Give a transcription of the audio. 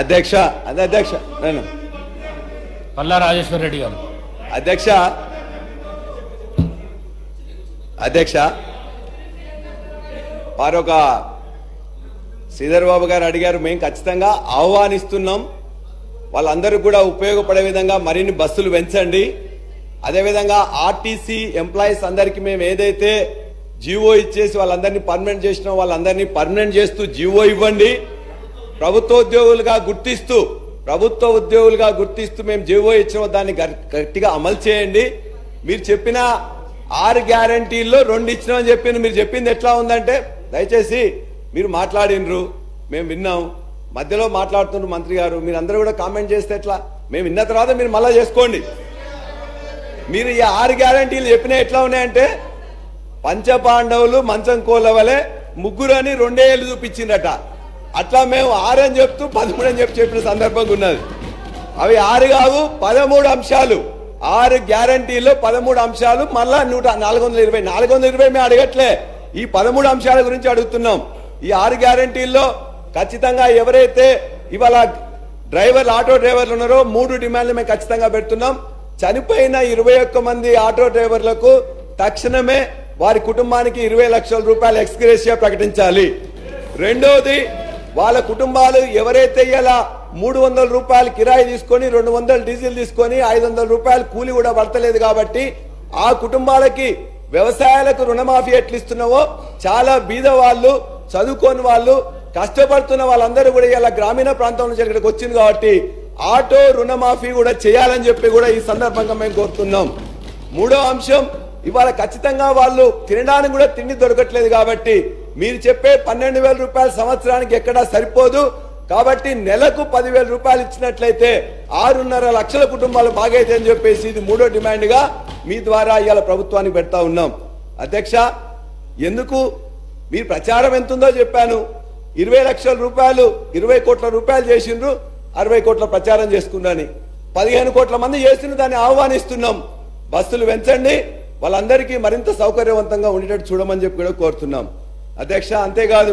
అధ్యక్ష అదే అధ్యక్ష నేను పల్లా రాజేశ్వర రెడ్డి గారు. అధ్యక్ష అధ్యక్ష వారు ఒక శ్రీధర్ బాబు గారు అడిగారు మేము ఖచ్చితంగా ఆహ్వానిస్తున్నాం. వాళ్ళందరూ కూడా ఉపయోగపడే విధంగా మరిన్ని బస్సులు పెంచండి. అదేవిధంగా ఆర్టీసీ ఎంప్లాయీస్ అందరికీ మేము ఏదైతే జీవో ఇచ్చేసి వాళ్ళందరినీ పర్మనెంట్ చేసినాం వాళ్ళందరినీ పర్మనెంట్ చేస్తూ జీవో ఇవ్వండి. ప్రభుత్వ ఉద్యోగులుగా గుర్తిస్తూ ప్రభుత్వ ఉద్యోగులుగా గుర్తిస్తూ మేము జీవో ఇచ్చిన దాన్ని గట్టిగా అమలు చేయండి. మీరు చెప్పిన ఆరు గ్యారంటీల్లో రెండు ఇచ్చినామని చెప్పింది మీరు చెప్పింది ఎట్లా ఉందంటే దయచేసి మీరు మాట్లాడినరు మేము విన్నాం. మధ్యలో మాట్లాడుతున్నారు మంత్రి గారు మీరు అందరూ కూడా కామెంట్ చేస్తే ఎట్లా? మేము విన్న తర్వాత మీరు మళ్ళా చేసుకోండి. మీరు ఈ ఆరు గ్యారంటీలు చెప్పినా ఎట్లా ఉన్నాయంటే పంచపాండవులు మంచం కోళ్ళ వలె ముగ్గురు అని రెండే ఏళ్ళు చూపించిందట అట్లా మేము ఆరని చెప్తూ పదమూడు అని చెప్పి చెప్పిన సందర్భంగా ఉన్నది. అవి ఆరు కావు పదమూడు అంశాలు. ఆరు గ్యారంటీలో పదమూడు అంశాలు మళ్ళా నూట నాలుగు వందల ఇరవై నాలుగు వందల ఇరవై మేము అడగట్లే. ఈ పదమూడు అంశాల గురించి అడుగుతున్నాం. ఈ ఆరు గ్యారంటీల్లో ఖచ్చితంగా ఎవరైతే ఇవాళ డ్రైవర్లు ఆటో డ్రైవర్లు ఉన్నారో మూడు డిమాండ్లు మేము ఖచ్చితంగా పెడుతున్నాం. చనిపోయిన ఇరవై ఒక్క మంది ఆటో డ్రైవర్లకు తక్షణమే వారి కుటుంబానికి ఇరవై లక్షల రూపాయల ఎక్స్గ్రేషియా ప్రకటించాలి. రెండవది వాళ్ళ కుటుంబాలు ఎవరైతే ఇలా మూడు వందల రూపాయలు కిరాయి తీసుకొని రెండు వందలు డీజిల్ తీసుకొని ఐదు వందల రూపాయలు కూలి కూడా పడతలేదు కాబట్టి ఆ కుటుంబాలకి వ్యవసాయాలకు రుణమాఫీ ఎట్లు ఇస్తున్నావో చాలా బీద వాళ్ళు చదువుకోని వాళ్ళు కష్టపడుతున్న వాళ్ళందరూ కూడా ఇలా గ్రామీణ ప్రాంతం నుంచి ఇక్కడికి వచ్చింది కాబట్టి ఆటో రుణమాఫీ కూడా చేయాలని చెప్పి కూడా ఈ సందర్భంగా మేము కోరుతున్నాం. మూడో అంశం ఇవాళ ఖచ్చితంగా వాళ్ళు తినడానికి కూడా తిండి దొరకట్లేదు కాబట్టి మీరు చెప్పే పన్నెండు వేల రూపాయలు సంవత్సరానికి ఎక్కడా సరిపోదు. కాబట్టి నెలకు పదివేల రూపాయలు ఇచ్చినట్లయితే ఆరున్నర లక్షల కుటుంబాలు బాగైతే అని చెప్పేసి ఇది మూడో డిమాండ్గా మీ ద్వారా ఇవాళ ప్రభుత్వానికి పెడతా ఉన్నాం. అధ్యక్ష ఎందుకు? మీరు ప్రచారం ఎంతుందో చెప్పాను. ఇరవై లక్షల రూపాయలు ఇరవై కోట్ల రూపాయలు చేసిండ్రు అరవై కోట్ల ప్రచారం చేసుకున్నాని పదిహేను కోట్ల మంది చేసిన దాన్ని ఆహ్వానిస్తున్నాం. బస్సులు పెంచండి వాళ్ళందరికీ మరింత సౌకర్యవంతంగా ఉండేటట్టు చూడమని చెప్పి కూడా కోరుతున్నాం. అధ్యక్ష అంతేకాదు.